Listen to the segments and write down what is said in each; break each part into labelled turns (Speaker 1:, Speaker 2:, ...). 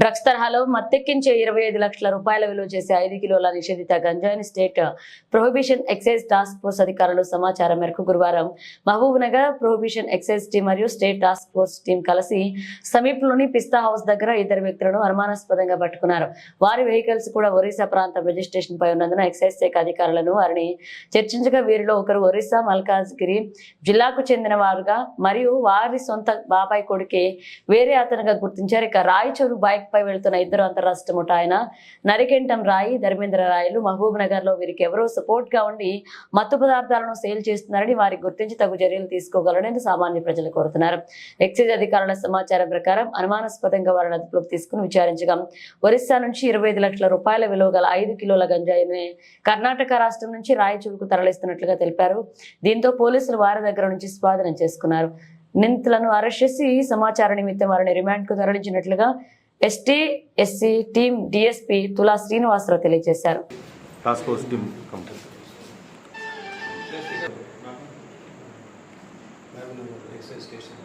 Speaker 1: Drugs తరహాలో మత్తెక్కించే ఇరవై ఐదు లక్షల రూపాయల విలువ చేసే ఐదు కిలోల నిషేధిత గంజాయిని state prohibition excise task force అధికారులు సమాచారం మేరకు గురువారం Mahabubnagar prohibition excise team మరియు స్టేట్ టాస్క్ ఫోర్స్ టీం కలిసి సమీపంలోని పిస్తా హౌస్ దగ్గర ఇద్దరు వ్యక్తులను అనుమానాస్పదంగా పట్టుకున్నారు. వారి వెహికల్స్ కూడా ఒరిస్సా ప్రాంతం రిజిస్ట్రేషన్ పై ఉన్నందున ఎక్సైజ్ శాఖ అధికారులను వారిని చర్చించగా వీరిలో ఒకరు ఒరిస్సా మల్కాజ్గిరి జిల్లాకు చెందిన వారుగా మరియు వారి సొంత బాబాయ్ కొడుకే వేరే అతనుగా గుర్తించారు. ఇక రాయచూరు బైక్ ట్రాక్పై వెళ్తున్న ఇద్దరు అంతరాష్ట్ర ఆయన నరికెంటం రాయి ధర్మేంద్ర రాయలు మహబూబ్ నగర్లో వీరికి ఎవరో సపోర్ట్గా ఉండి మత్తు పదార్థాలను సేల్ చేస్తున్నారని వారి గుర్తించి తగు చర్యలు తీసుకోగలరని సామాన్య ప్రజలు కోరుతున్నారు. ఎక్సైజ్ అధికారుల సమాచారం ప్రకారం అనుమానాస్పదంగా వారిని అదుపులోకి తీసుకుని విచారించగా ఒరిస్సా నుంచి ఇరవై ఐదు లక్షల రూపాయల విలువ గల ఐదు కిలోల గంజాయిని కర్ణాటక రాష్ట్రం నుంచి రాయచూరుకు తరలిస్తున్నట్లుగా తెలిపారు. దీంతో పోలీసులు వారి దగ్గర నుంచి స్వాధీనం చేసుకున్నారు. నిందితులను అరెస్ట్ చేసి సమాచార నిమిత్తం వారిని రిమాండ్కు తరలించినట్లుగా ST SC team DSP Tula Srinivasarao తెలియజేశారు
Speaker 2: task force team complete
Speaker 3: excise station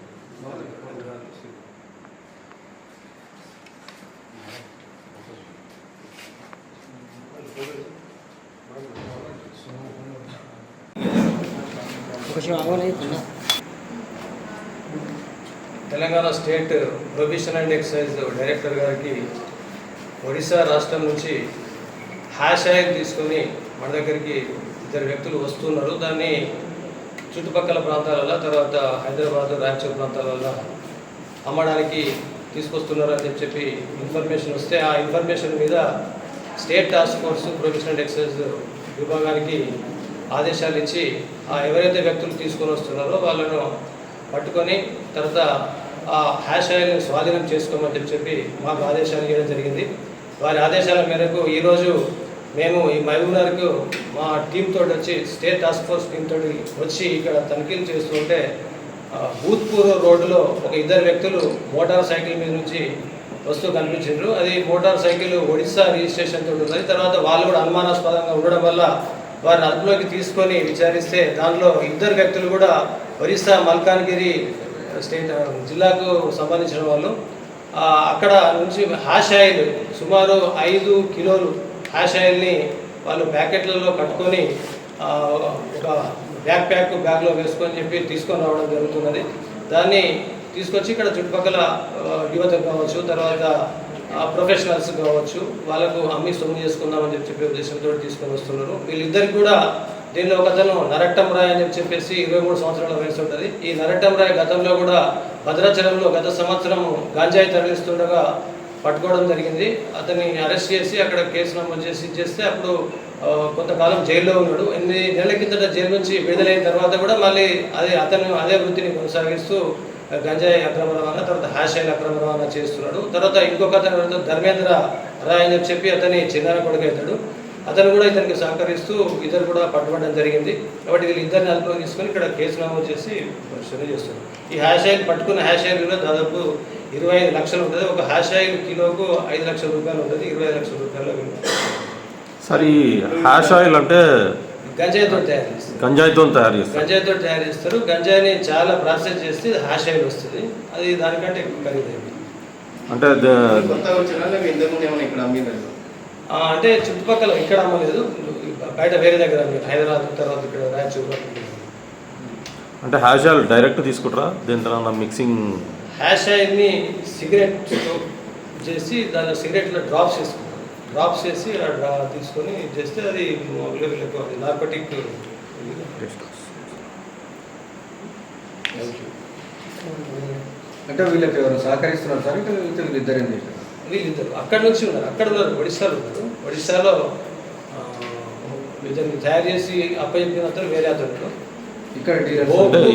Speaker 3: Telangana state provision and excise director గారికి ఒడిశా రాష్ట్రం నుంచి హ్యాష్ ఆయిల్ తీసుకొని మన దగ్గరికి ఇద్దరు వ్యక్తులు వస్తున్నారు. దాన్ని చుట్టుపక్కల ప్రాంతాలలో తర్వాత హైదరాబాద్ రాయచూర్ ప్రాంతాలలో అమ్మడానికి తీసుకొస్తున్నారని చెప్పి ఇన్ఫర్మేషన్ వస్తే ఆ ఇన్ఫర్మేషన్ మీద state task force professional and excise విభాగానికి ఆదేశాలు ఇచ్చి ఆ ఎవరైతే వ్యక్తులు తీసుకొని వస్తున్నారో వాళ్ళను పట్టుకొని తర్వాత ఆ హ్యాష్ స్వాధీనం చేసుకోమని చెప్పి మాకు ఆదేశాలు ఇవ్వడం జరిగింది. వారి ఆదేశాల మేరకు ఈరోజు మేము ఈ మహబూబ్నగర్కు మా టీం తోటి వచ్చి స్టేట్ టాస్క్ ఫోర్స్ టీం తోటి వచ్చి ఇక్కడ తనిఖీలు చేస్తుంటే భూత్పూర్వ భూత్పూర్ రోడ్డులో ఒక ఇద్దరు వ్యక్తులు మోటార్ సైకిల్ మీద నుంచి వస్తూ కనిపించారు అది మోటార్ సైకిల్ ఒడిస్సా రిజిస్ట్రేషన్ తోటి ఉన్నది. తర్వాత వాళ్ళు కూడా అనుమానాస్పదంగా ఉండడం వల్ల వారిని అదుపులోకి తీసుకొని విచారిస్తే దానిలో ఇద్దరు వ్యక్తులు కూడా ఒరిస్సా మల్కాన్గిరి స్టేట్ జిల్లాకు సంబంధించిన వాళ్ళు అక్కడ నుంచి హ్యాష్ ఆయిల్ సుమారు ఐదు కిలోలు హ్యాష్ ఆయిల్ని వాళ్ళు ప్యాకెట్లలో కట్టుకొని ఒక బ్యాక్ ప్యాక్ బ్యాగ్లో వేసుకొని చెప్పి తీసుకొని రావడం జరుగుతున్నది. దాన్ని తీసుకొచ్చి ఇక్కడ చుట్టుపక్కల యువత కావచ్చు తర్వాత ప్రొఫెషనల్స్ కావచ్చు వాళ్ళకు అమ్మి సొమ్ము చేసుకుందామని చెప్పి చెప్పే ఉద్దేశంతో తీసుకొని వస్తున్నారు. వీళ్ళిద్దరికి కూడా దీనిలో ఒకతను నరట్టం రాయ్ అని చెప్పి చెప్పేసి ఇరవై మూడు సంవత్సరాల వయసు ఉంటుంది. ఈ నరట్టం రాయ్ గతంలో కూడా భద్రాచలంలో గత సంవత్సరం గాంజాయి తరలిస్తుండగా పట్టుకోవడం జరిగింది. అతన్ని అరెస్ట్ చేసి అక్కడ కేసు నమోదు చేసి చేస్తే అప్పుడు కొంతకాలం జైల్లో ఉన్నాడు. ఎనిమిది నెలల కిందట జైలు నుంచి విడుదలైన తర్వాత కూడా మళ్ళీ అదే అతను అదే వృత్తిని కొనసాగిస్తూ గంజాయి అక్రమ రవాణా తర్వాత హాషాయిల్ అక్రమ రవాణా చేస్తున్నాడు. తర్వాత ఇంకొక అతను ధర్మేంద్ర రాయ్ అని చెప్పి చెప్పి అతని చిన్న కొడుకు అవుతాడు. అతను కూడా ఇతనికి సహకరిస్తూ ఇద్దరు కూడా పట్టుబడడం జరిగింది. కాబట్టి వీళ్ళు ఇద్దరిని అదుపులో తీసుకొని ఇక్కడ కేసు నమోదు చేసి పరిశోధన చేస్తున్నారు. ఈ హ్యాష్ ఆయిల్ పట్టుకున్న హ్యాష్ ఆయిల్ విలువ దాదాపు ఇరవై ఐదు లక్షలు ఉంటుంది. ఒక హ్యాష్ ఆయిల్ కిలోకు ఐదు లక్షల రూపాయలు ఉంటుంది. ఇరవై ఐదు లక్షల రూపాయల విలువ.
Speaker 2: సార్ ఈ హ్యాష్ ఆయిల్ అంటే
Speaker 3: గంజాయితో తయారు చేస్తారు.
Speaker 2: గంజాయితో తయారు చేస్తారు.
Speaker 3: గంజాయితో తయారు చేస్తారు. గంజాయిని చాలా ప్రాసెస్ చేస్తే హ్యాష్ ఆయిల్ వస్తుంది. అది దానికంటే ఖరీదైంది
Speaker 2: అంటే
Speaker 3: అంటే చుట్టుపక్కల ఇక్కడ అమ్మలేదు. బయట వేరే దగ్గర హైదరాబాద్ తర్వాత ఇక్కడ రాయచూరు
Speaker 2: అంటే హ్యాష్ ఆయిల్ డైరెక్ట్ తీసుకుంటారా? దీని తర్వాత మిక్సింగ్
Speaker 3: హ్యాష్ ఆయిల్ని సిగరెట్ చేసి దాని సిగరెట్లో డ్రాప్స్ చేసుకుంటారు డ్రాప్స్ చేసి ఆ డ్రా తీసుకొని చేస్తే అది వీళ్ళకి అది నార్కోటిక్
Speaker 4: అంటే వీళ్ళకి ఎవరు సహకరిస్తున్నారు సార్? ఇక్కడ వీళ్ళు ఇద్దరు ఏం చేశారు?
Speaker 3: వీళ్ళిద్దరు. అక్కడ నుంచి ఉన్నారు. అక్కడ ఉన్నారు. ఒడిశాలో ఉన్నారు. ఒడిశాలో వీళ్ళని తయారు చేసి అప్పచెప్పిన అతను వేరే అతను.
Speaker 4: ఇక్కడ